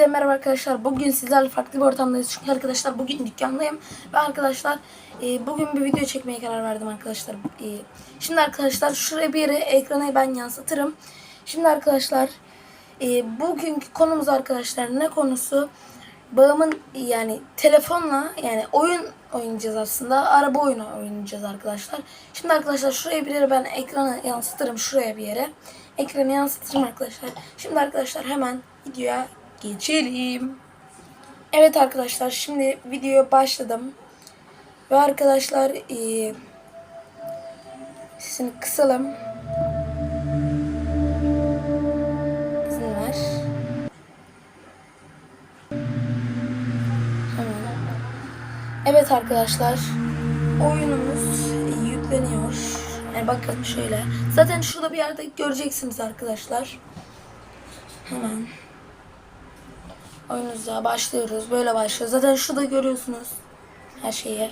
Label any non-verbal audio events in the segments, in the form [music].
Merhaba arkadaşlar. Bugün sizlerle farklı bir ortamdayız. Çünkü arkadaşlar bugün dükkandayım. Ve arkadaşlar e, bugün bir video çekmeye karar verdim arkadaşlar. E, şimdi arkadaşlar şuraya bir yere ekrana ben yansıtırım. Şimdi arkadaşlar e, bugünkü konumuz arkadaşlar ne konusu? Bağımın yani telefonla yani oyun oynayacağız aslında. Araba oyunu oynayacağız arkadaşlar. Şimdi arkadaşlar şuraya bir yere ben ekrana yansıtırım. Şuraya bir yere. Ekrana yansıtırım arkadaşlar. Şimdi arkadaşlar hemen videoya geçelim. Evet arkadaşlar şimdi videoya başladım. Ve arkadaşlar eee sesini kısalım. İzin ver. Hemen. Evet arkadaşlar oyunumuz yükleniyor. Yani bakın şöyle. Zaten şurada bir yerde göreceksiniz arkadaşlar. Hemen. Oyunumuza başlıyoruz. Böyle başlıyor. Zaten şurada görüyorsunuz her şeyi.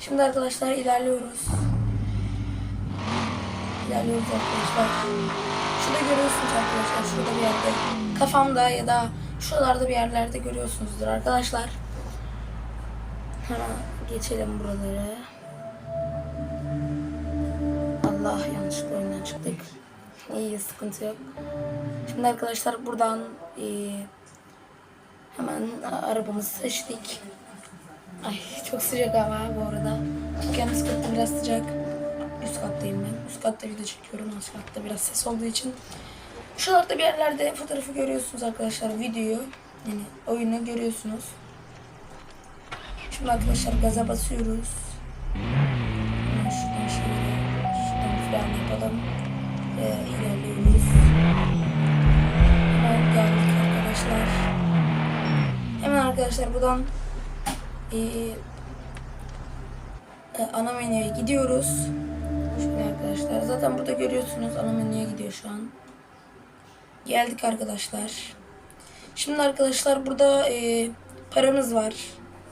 Şimdi arkadaşlar ilerliyoruz. İlerliyoruz arkadaşlar. Şurada görüyorsunuz arkadaşlar. Şurada bir yerde. Kafamda ya da şuralarda bir yerlerde görüyorsunuzdur arkadaşlar. Hemen geçelim buraları. Allah yanlışlıkla oyundan çıktık. İyi sıkıntı yok. Şimdi arkadaşlar buradan e, hemen arabamızı seçtik. Ay çok sıcak ama bu arada. Dükkan üst katta biraz sıcak. Üst kattayım ben. Üst katta video çekiyorum. Alt katta biraz ses olduğu için. Şuralarda bir yerlerde fotoğrafı görüyorsunuz arkadaşlar. Videoyu yani oyunu görüyorsunuz. Şimdi arkadaşlar gaza basıyoruz. İlerliyoruz. Hemen geldik arkadaşlar. Hemen arkadaşlar buradan e, e, ana menüye gidiyoruz. Şöyle arkadaşlar. Zaten burada görüyorsunuz ana menüye gidiyor şu an. Geldik arkadaşlar. Şimdi arkadaşlar burada e, paramız var.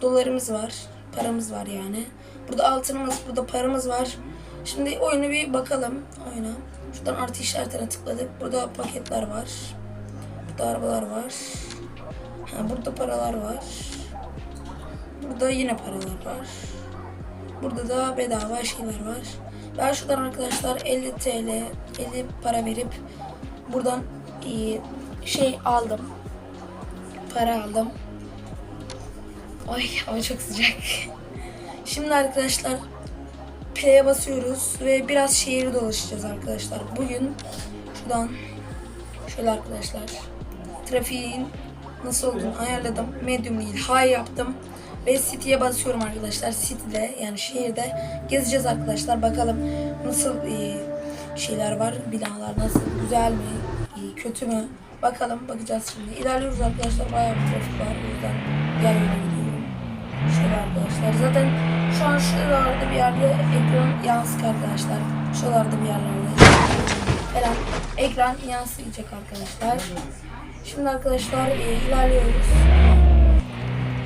Dolarımız var. Paramız var yani. Burada altınımız, burada paramız var. Şimdi oyunu bir bakalım. Oyuna. Şuradan artı işaretine tıkladık. Burada paketler var. Burada arabalar var. Ha, burada paralar var. Burada yine paralar var. Burada da bedava şeyler var. Ben şuradan arkadaşlar 50 TL, 50 para verip buradan şey aldım. Para aldım. Ay ama çok sıcak. [laughs] Şimdi arkadaşlar play'e basıyoruz ve biraz şehri dolaşacağız arkadaşlar. Bugün şuradan şöyle arkadaşlar trafiğin nasıl olduğunu ayarladım. Medium değil high yaptım. Ve city'ye basıyorum arkadaşlar. City'de yani şehirde gezeceğiz arkadaşlar. Bakalım nasıl e, şeyler var. Binalar nasıl? Güzel mi? iyi, kötü mü? Bakalım bakacağız şimdi. İlerliyoruz arkadaşlar. Bayağı bir trafik var. O yüzden gidiyorum. Şöyle arkadaşlar. Zaten şu an şuralarda bir yerde ekran yansık arkadaşlar. Şuralarda bir yerlerde falan ekran yansıyacak arkadaşlar. Şimdi arkadaşlar e, ilerliyoruz.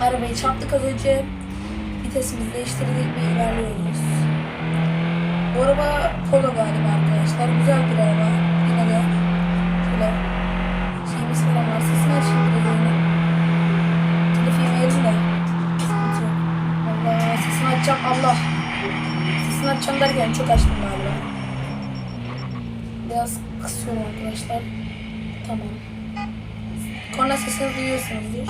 Arabayı çarptık az önce. Vitesimizi değiştirdik ve ilerliyoruz. Bu araba Polo galiba arkadaşlar. Güzel bir araba. Allah. Sesini açacağım derken çok açtım galiba. Biraz kısıyorum arkadaşlar. Tamam. Korna sesini duyuyorsunuzdur.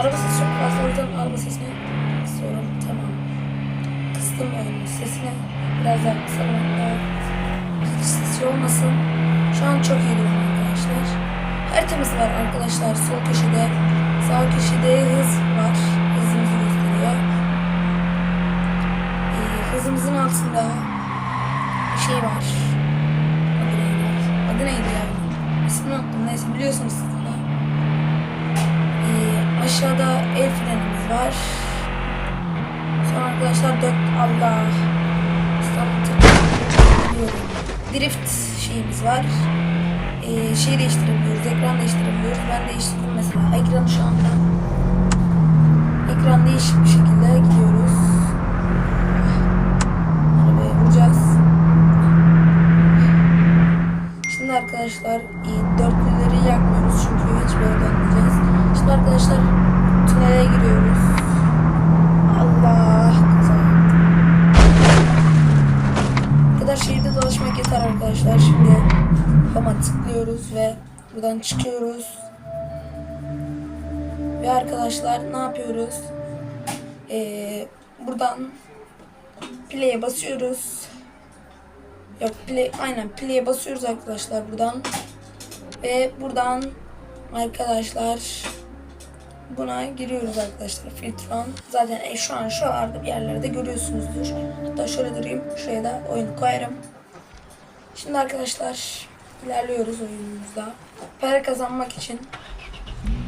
Araba sesi çok fazla o yüzden araba sesini kısıyorum. Tamam. Kıstım oyunun sesini. Biraz daha kısalım. Hiç sesi olmasın. Şu an çok iyi durum arkadaşlar. Haritamız var arkadaşlar sol köşede. Sağ köşede hız var. Altında şey var. Adı neydi? Adı neydi ya? İsmini unuttum. Neyse biliyorsunuz siz de. Ee, aşağıda el frenimiz var. Sonra arkadaşlar dört Allah. İstanbul. Drift şeyimiz var. Ee, şey değiştirebiliyoruz. Ekran değiştirebiliyoruz. Ben değiştirdim mesela. Ekranı şu anda. Ekran değişik bir şekilde gidiyoruz. arkadaşlar. Şimdi ama tıklıyoruz ve buradan çıkıyoruz. Ve arkadaşlar ne yapıyoruz? Ee, buradan play'e basıyoruz. Yok play, aynen play'e basıyoruz arkadaşlar buradan. Ve buradan arkadaşlar buna giriyoruz arkadaşlar filtron. Zaten e, şu an şuralarda bir yerlerde görüyorsunuzdur. Hatta şöyle durayım. Şuraya da oyun koyarım. Şimdi arkadaşlar ilerliyoruz oyunumuzda. Para kazanmak için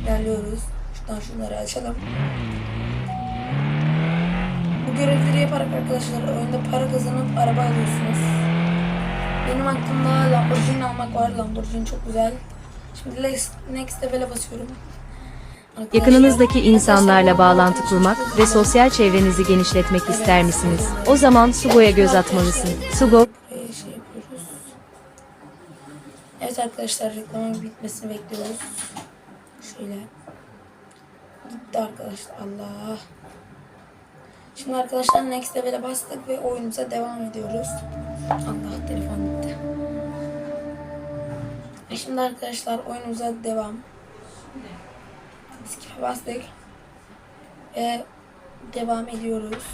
ilerliyoruz. Şuradan şunları açalım. Bu görevleri yaparak arkadaşlar oyunda para kazanıp araba alıyorsunuz. Benim aklımda Lamborghini almak var. Lamborghini çok güzel. Şimdi next, next level'e basıyorum. Arkadaşlar- Yakınınızdaki insanlarla bağlantı kurmak ve sosyal çevrenizi genişletmek ister misiniz? O zaman Sugo'ya göz atmalısın. Sugo. Evet arkadaşlar reklamın bitmesini bekliyoruz. Şöyle. Gitti arkadaşlar. Allah. Şimdi arkadaşlar next level'e bastık ve oyunumuza devam ediyoruz. Allah telefon gitti. E Şimdi arkadaşlar oyunumuza devam. Skip'e bastık. Ve devam ediyoruz.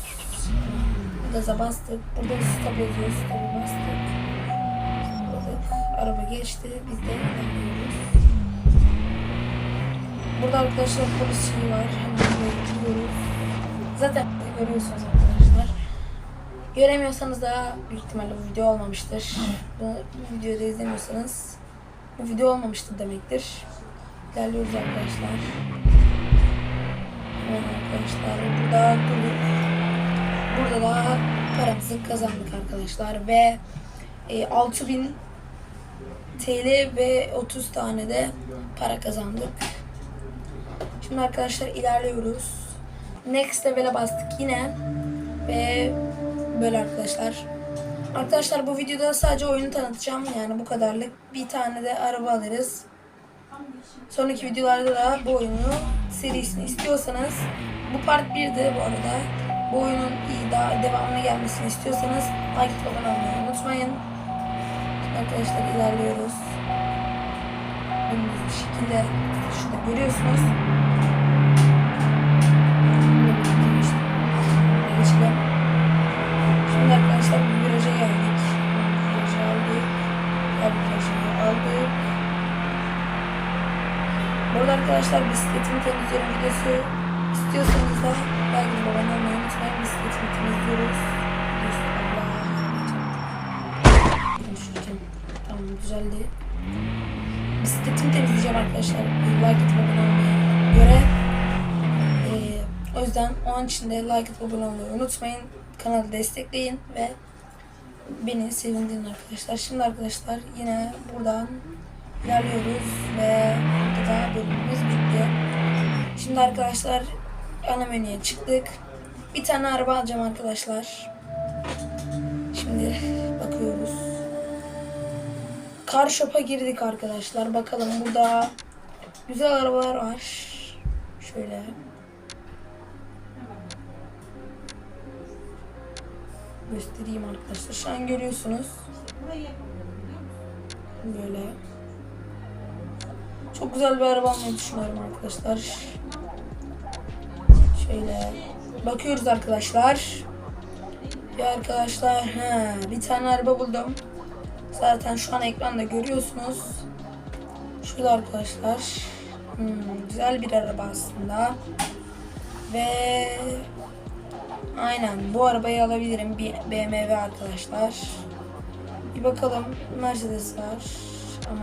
Gaza bastık. Burada stop yazıyor. Stop'a bastık. Araba geçti. Biz de ilerliyoruz. Burada arkadaşlar polis şeyi var. Hemen gidiyoruz. Zaten görüyorsunuz arkadaşlar. Göremiyorsanız da büyük ihtimalle bu video olmamıştır. Bu, bu videoyu izlemiyorsanız bu video olmamıştır demektir. İlerliyoruz arkadaşlar. Evet arkadaşlar burada durduk. Burada da paramızı kazandık arkadaşlar ve e, 6000 TL ve 30 tane de para kazandık. Şimdi arkadaşlar ilerliyoruz. Next level'e bastık yine ve böyle arkadaşlar. Arkadaşlar bu videoda sadece oyunu tanıtacağım yani bu kadarlık. Bir tane de araba alırız. Sonraki videolarda da bu oyunu serisini istiyorsanız bu part 1'de bu arada. Bu oyunun iyi daha devamına gelmesini istiyorsanız abone olmayı unutmayın. Arkadaşlar ilerliyoruz. Dümdüz bir şekilde şurada görüyorsunuz. Şimdi arkadaşlar bir viraja geldik. Virajı aldık. Diğer virajı aldık. Burada arkadaşlar bisikletimi temizliyorum videosu istiyorsanız da abone olmayı unutmayın. Bisikletimi temizliyoruz. Şuracım. Tamam güzeldi. Bisikletimi temizleyeceğim arkadaşlar. Like ve abone göre. Ee, o yüzden onun için de like ve abone unutmayın. Kanalı destekleyin ve beni sevindirin arkadaşlar. Şimdi arkadaşlar yine buradan ilerliyoruz ve burada da bölümümüz bitti. Şimdi arkadaşlar ana menüye çıktık. Bir tane araba alacağım arkadaşlar. Şimdi. Car Shop'a girdik arkadaşlar. Bakalım burada güzel arabalar var. Şöyle. Göstereyim arkadaşlar. Şu an görüyorsunuz. Böyle. Çok güzel bir araba almayı düşünüyorum arkadaşlar. Şöyle bakıyoruz arkadaşlar. Ya arkadaşlar he, bir tane araba buldum. Zaten şu an ekranda görüyorsunuz. Şurada arkadaşlar. Hmm, güzel bir araba aslında. Ve aynen bu arabayı alabilirim. Bir BMW arkadaşlar. Bir bakalım Mercedes var ama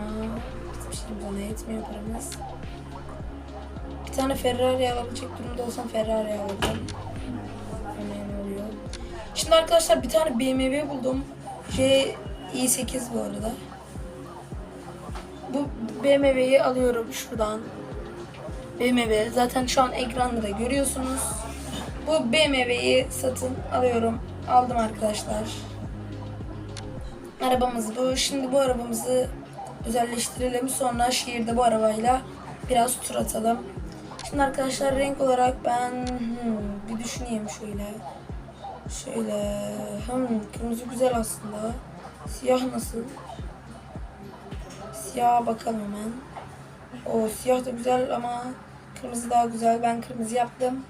şeyimiz ona yetmiyor paramız. Bir tane Ferrari alabilecek durumda olsam Ferrari alırdım. Önemli oluyor. Şimdi arkadaşlar bir tane BMW buldum. J i8 bu arada. Bu BMW'yi alıyorum şuradan. BMW zaten şu an ekranda da görüyorsunuz. Bu BMW'yi satın alıyorum. Aldım arkadaşlar. Arabamız bu. Şimdi bu arabamızı özelleştirelim. Sonra şehirde bu arabayla biraz tur atalım. Şimdi arkadaşlar renk olarak ben hmm, bir düşüneyim şöyle. Şöyle hmm, kırmızı güzel aslında. Siyah nasıl? Siyah bakalım hemen. O siyah da güzel ama kırmızı daha güzel. Ben kırmızı yaptım.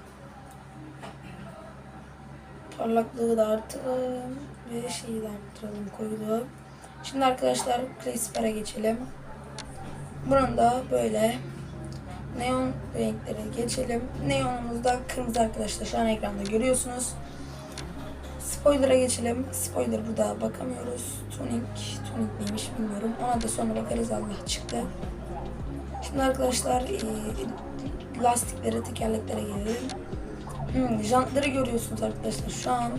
Parlaklığı da arttıralım ve şeyi de arttıralım koyulu. Şimdi arkadaşlar Crisper'a geçelim. Bunun da böyle neon renklere geçelim. Neonumuz da kırmızı arkadaşlar. Şu an ekranda görüyorsunuz. Spoiler'a geçelim. Spoiler burada bakamıyoruz. Tuning, tuning neymiş bilmiyorum. Ona da sonra bakarız Allah çıktı. Şimdi arkadaşlar e, lastiklere, tekerleklere gelelim. Hmm, jantları görüyorsunuz arkadaşlar. Şu an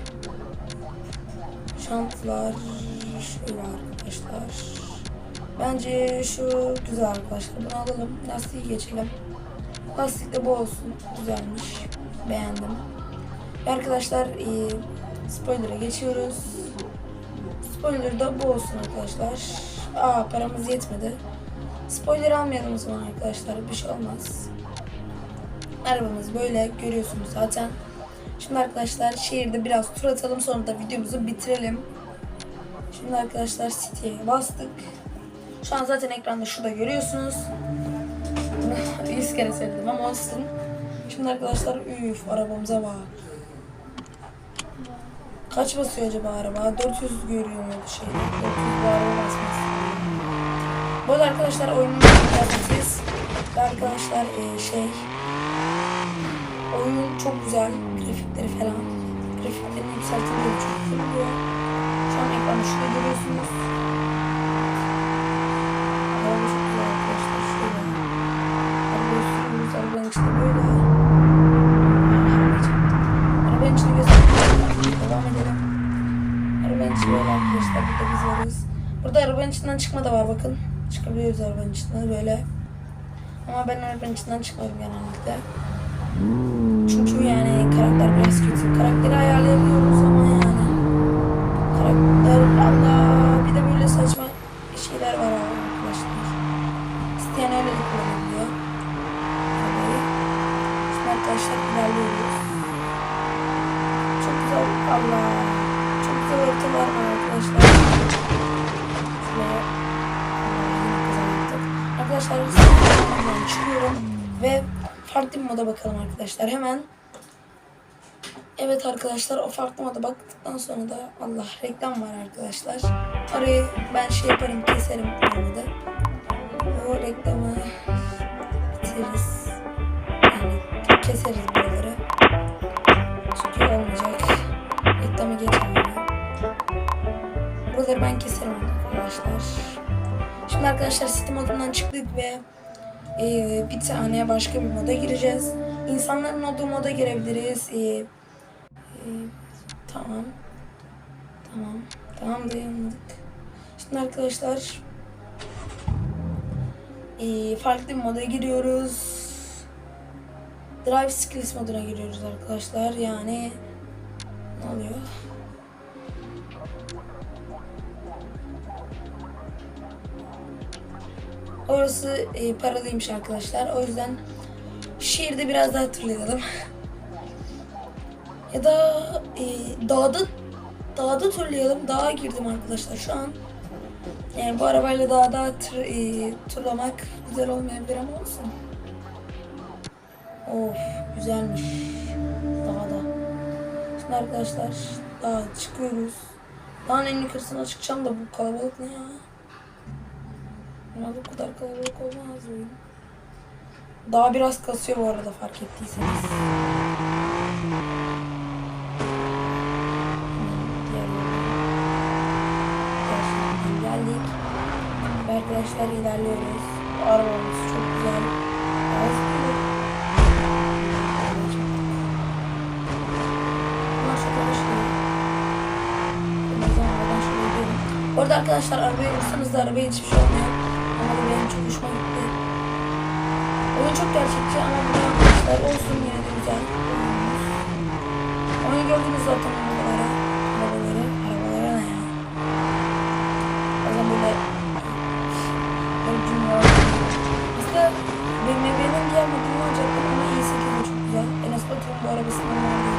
jantlar şöyle arkadaşlar. Bence şu güzel arkadaşlar. Bunu alalım. Lastiği geçelim. Lastik de bu olsun. Güzelmiş. Beğendim. Arkadaşlar e, spoiler'a geçiyoruz. Spoiler da bu olsun arkadaşlar. Aa paramız yetmedi. Spoiler almayalım o zaman arkadaşlar. Bir şey olmaz. Arabamız böyle görüyorsunuz zaten. Şimdi arkadaşlar şehirde biraz tur atalım sonra da videomuzu bitirelim. Şimdi arkadaşlar City'ye bastık. Şu an zaten ekranda şurada görüyorsunuz. 100 kere söyledim ama olsun. Şimdi arkadaşlar üf arabamıza bak. Kaç basıyor acaba araba? 400 görüyor mu şey? 400 bu araba basmaz. Bu arada arkadaşlar oyunun. Ve arkadaşlar e, şey oyun çok güzel. Grafikleri falan. Grafiklerini yükseltince çok güzel. Şu an ekranda şurada görüyorsunuz. İçinden çıkma da var bakın. Çıkabiliyoruz arabanın içinden böyle. Ama ben arabanın içinden çıkmadım genellikle. Çünkü yani karakter biraz kötü. Karakteri ayarlayabiliyoruz ama yani. Karakter Allah bir de böyle saçma şeyler var arkadaşlar. İsteyen öyle de kullanabiliyor. Şimdi arkadaşlar ilerliyoruz. Çok güzel Allah. Çok güzel ortalar var arkadaşlar. Kaza yaptık. Arkadaşlar ben çıkıyorum ve farklı bir moda bakalım arkadaşlar hemen. Evet arkadaşlar o farklı moda baktıktan sonra da Allah reklam var arkadaşlar. Orayı ben şey yaparım keserim olmadı. Çıktık ve e, bir tane başka bir moda gireceğiz. İnsanların olduğu moda girebiliriz. E, e, tamam. Tamam. Tamam dayandık. Şimdi arkadaşlar e, farklı bir moda giriyoruz. Drive Skills moduna giriyoruz arkadaşlar. Yani ne oluyor? Orası e, paralıymış arkadaşlar. O yüzden şehirde biraz daha hatırlayalım. ya da e, dağda dağda turlayalım. Dağa girdim arkadaşlar şu an. Yani bu arabayla dağda tır, e, turlamak güzel olmayabilir ama olsun. Of güzelmiş. Dağda. Şimdi arkadaşlar dağa çıkıyoruz. Dağın en yukarısına çıkacağım da bu kalabalık ne ya? Ama bu kadar kalabalık olmaz oyun. Daha biraz kasıyor bu arada fark ettiyseniz. Geldik. Arkadaşlar ilerliyoruz. Arabamız çok güzel. Az değil. Bunlar çok yavaş gidiyor. Ben o zaman aradan şöyle gidiyorum. Bu arada arkadaşlar arabaya vursanız da arabaya hiçbir şey olmuyor. Da benim çok hoşuma gitti. Oyun çok gerçekçi ama bunu yapmışlar. Olsun yine de güzel. Oyunu gördünüz zaten arabalara. Arabaları. Arabalara ne ya? O zaman böyle böyle cümle var. Aslında BMW'nin diğer modelini alacaktım ama i8 de çok güzel. Enes Batur'un bu arabasından vardı.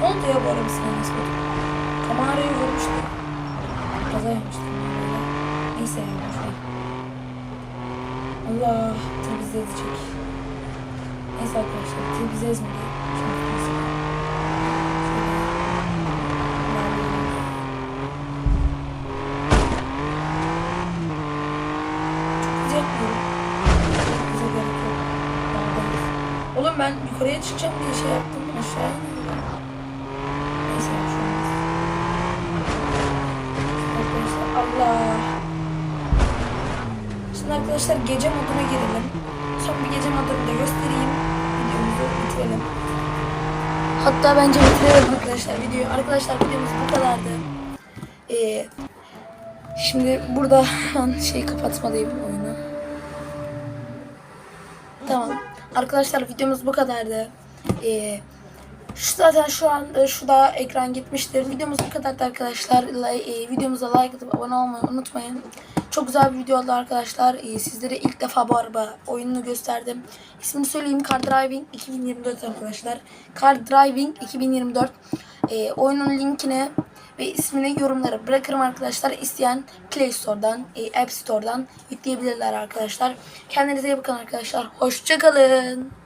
Ne oldu ya bu arabasına Enes Batur? Kamerayı vurmuştu. Kaza yapmıştı. Neyse ya boşver. Allah bizi ezecek. Neyse arkadaşlar bizi ezmedi. Oğlum ben yukarıya çıkacağım diye şey yaptım. Aşağı iniyorum. Neyse şey olmaz. Arkadaşlar Allah. Şimdi arkadaşlar gece moduna girelim. Son bir gece modunu da göstereyim. Videomuzu bitirelim. Hatta bence bitirelim arkadaşlar videoyu. Arkadaşlar videomuz bu kadardı. Ee, şimdi burada şey kapatmalıyım oyunu. Tamam. Arkadaşlar videomuz bu kadardı. Ee, şu zaten şu an e, şu da ekran gitmiştir. Videomuz bu kadardı arkadaşlar. Like, videomuza like atıp abone olmayı unutmayın. Çok güzel bir video oldu arkadaşlar. E, sizlere ilk defa bu araba oyununu gösterdim. İsmini söyleyeyim. Car Driving 2024 arkadaşlar. Car Driving 2024. E, oyunun linkini ve ismini yorumlara bırakırım arkadaşlar. İsteyen Play Store'dan, e, App Store'dan yükleyebilirler arkadaşlar. Kendinize iyi bakın arkadaşlar. Hoşçakalın.